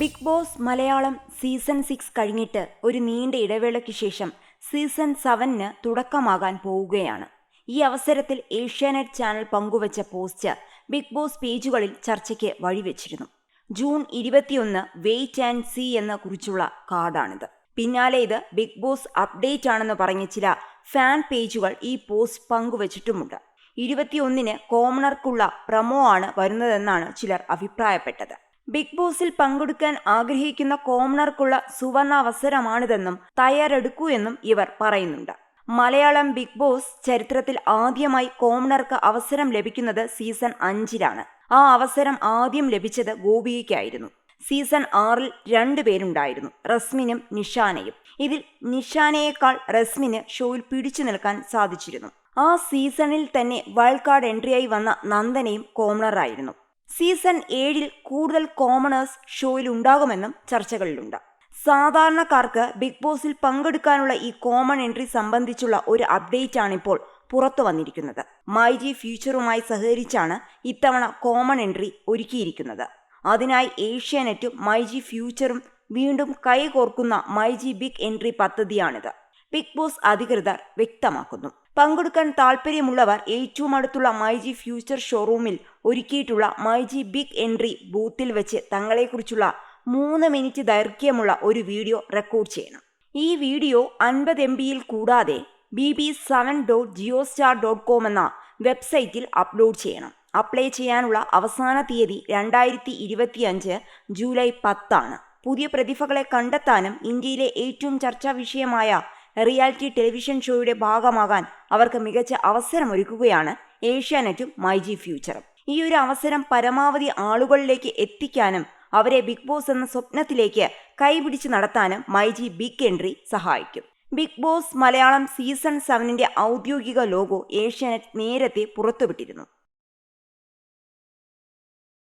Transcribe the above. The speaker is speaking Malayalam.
Big Boss Malayalam season six കഴിഞ്ഞിട്ട് ഒരു നീണ്ട ഇടവേളയ്ക്ക് ശേഷം സീസൺ സെവനിന് തുടക്കമാകാൻ പോവുകയാണ്. ഈ അവസരത്തിൽ ഏഷ്യാനെറ്റ് ചാനൽ പങ്കുവച്ച പോസ്റ്റ് ബിഗ് ബോസ് പേജുകളിൽ ചർച്ചയ്ക്ക് വഴിവെച്ചിരുന്നു. ജൂൺ ഇരുപത്തിയൊന്ന് വെയിറ്റ് ആൻഡ് സി എന്ന കുറിച്ചുള്ള കാർഡാണിത്. പിന്നാലെ ഇത് ബിഗ് ബോസ് അപ്ഡേറ്റ് ആണെന്ന് പറഞ്ഞ ചില ഫാൻ പേജുകൾ ഈ പോസ്റ്റ് പങ്കുവച്ചിട്ടുമുണ്ട്. ഇരുപത്തിയൊന്നിന് കോമണർക്കുള്ള പ്രമോ ആണ് വരുന്നതെന്നാണ് ചിലർ അഭിപ്രായപ്പെട്ടത്. ബിഗ് ബോസിൽ പങ്കെടുക്കാൻ ആഗ്രഹിക്കുന്ന കോമണർക്കുള്ള സുവർണ അവസരമാണിതെന്നും തയ്യാറെടുക്കൂ എന്നും ഇവർ പറയുന്നുണ്ട്. മലയാളം ബിഗ് ബോസ് ചരിത്രത്തിൽ ആദ്യമായി കോമണർക്ക് അവസരം ലഭിക്കുന്നത് സീസൺ അഞ്ചിലാണ്. ആ അവസരം ആദ്യം ലഭിച്ചത് ഗോപികയ്ക്കായിരുന്നു. സീസൺ ആറിൽ രണ്ടുപേരുണ്ടായിരുന്നു റസ്മിനും നിഷാനയും. ഇതിൽ നിഷാനയേക്കാൾ റസ്മിന് ഷോയിൽ പിടിച്ചു നിൽക്കാൻ സാധിച്ചിരുന്നു. ആ സീസണിൽ തന്നെ വൈൽഡ് കാർഡ് എൻട്രിയായി വന്ന നന്ദനയും കോമണറായിരുന്നു. സീസൺ ഏഴിൽ കൂടുതൽ കോമണേഴ്സ് ഷോയിൽ ഉണ്ടാകുമെന്നും ചർച്ചകളിലുണ്ട്. സാധാരണക്കാർക്ക് ബിഗ് ബോസിൽ പങ്കെടുക്കാനുള്ള ഈ കോമൺ എൻട്രി സംബന്ധിച്ചുള്ള ഒരു അപ്ഡേറ്റ് ആണിപ്പോൾ പുറത്തു വന്നിരിക്കുന്നത്. മൈജി ഫ്യൂച്ചറുമായി സഹകരിച്ചാണ് ഇത്തവണ കോമൺ എൻട്രി ഒരുക്കിയിരിക്കുന്നത്. അതിനായി ഏഷ്യാനെറ്റും മൈജി ഫ്യൂച്ചറും വീണ്ടും കൈകോർക്കുന്ന മൈജി ബിഗ് എൻട്രി പദ്ധതിയാണിത്. ബിഗ് ബോസ് അധികൃതർ വ്യക്തമാക്കുന്നു. പങ്കെടുക്കാൻ താൽപ്പര്യമുള്ളവർ ഏറ്റവും അടുത്തുള്ള മൈജി ഫ്യൂച്ചർ ഷോറൂമിൽ ഒരുക്കിയിട്ടുള്ള മൈജി ബിഗ് എൻട്രി ബൂത്തിൽ വെച്ച് തങ്ങളെക്കുറിച്ചുള്ള മൂന്ന് മിനിറ്റ് ദൈർഘ്യമുള്ള ഒരു വീഡിയോ റെക്കോർഡ് ചെയ്യണം. ഈ വീഡിയോ അൻപത് എം ബിയിൽ കൂടാതെ B B seven dot Jio star dot com എന്ന വെബ്സൈറ്റിൽ അപ്ലോഡ് ചെയ്യണം. അപ്ലൈ ചെയ്യാനുള്ള അവസാന തീയതി രണ്ടായിരത്തി ഇരുപത്തിയഞ്ച് ജൂലൈ പത്താണ്. പുതിയ പ്രതിഭകളെ കണ്ടെത്താനും ഇന്ത്യയിലെ ഏറ്റവും ചർച്ചാ വിഷയമായ റിയാലിറ്റി ടെലിവിഷൻ ഷോയുടെ ഭാഗമാകാൻ അവർക്ക് മികച്ച അവസരം ഒരുക്കുകയാണ് ഏഷ്യാനെറ്റും മൈജി ഫ്യൂച്ചറും. ഈ ഒരു അവസരം പരമാവധി ആളുകളിലേക്ക് എത്തിക്കാനും അവരെ ബിഗ് ബോസ് എന്ന സ്വപ്നത്തിലേക്ക് കൈപിടിച്ച് നടത്താനും മൈജി ബിഗ് എൻട്രി സഹായിക്കും. ബിഗ് ബോസ് മലയാളം സീസൺ സെവനിന്റെ ഔദ്യോഗിക ലോഗോ ഏഷ്യാനെറ്റ് നേരത്തെ പുറത്തുവിട്ടിരുന്നു.